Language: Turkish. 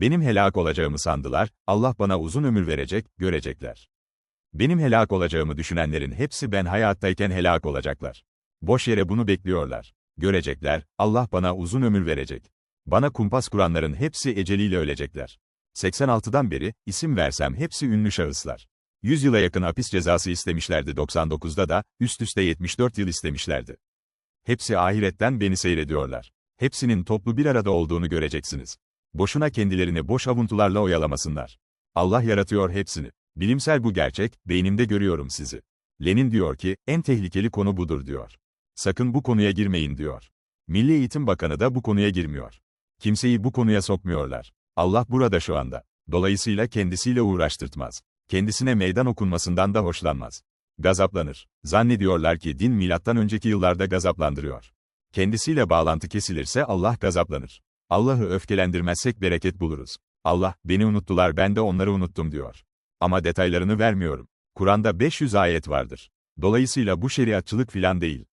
Benim helak olacağımı sandılar, Allah bana uzun ömür verecek, görecekler. Benim helak olacağımı düşünenlerin hepsi ben hayattayken helak olacaklar. Boş yere bunu bekliyorlar. Görecekler, Allah bana uzun ömür verecek. Bana kumpas kuranların hepsi eceliyle ölecekler. 86'dan beri, isim versem hepsi ünlü şahıslar. 100 yıla yakın hapis cezası istemişlerdi 99'da da, üst üste 74 yıl istemişlerdi. Hepsi ahiretten beni seyrediyorlar. Hepsinin toplu bir arada olduğunu göreceksiniz. Boşuna kendilerini boş avuntularla oyalamasınlar. Allah yaratıyor hepsini. Bilimsel bu gerçek, beynimde görüyorum sizi. Lenin diyor ki, en tehlikeli konu budur diyor. Sakın bu konuya girmeyin diyor. Milli Eğitim Bakanı da bu konuya girmiyor. Kimseyi bu konuya sokmuyorlar. Allah burada şu anda. Dolayısıyla kendisiyle uğraştırtmaz. Kendisine meydan okunmasından da hoşlanmaz. Gazaplanır. Zannediyorlar ki din milattan önceki yıllarda gazaplandırıyor. Kendisiyle bağlantı kesilirse Allah gazaplanır. Allah'ı öfkelendirmezsek bereket buluruz. Allah, beni unuttular ben de onları unuttum diyor. Ama detaylarını vermiyorum. Kur'an'da 500 ayet vardır. Dolayısıyla bu şeriatçılık filan değil.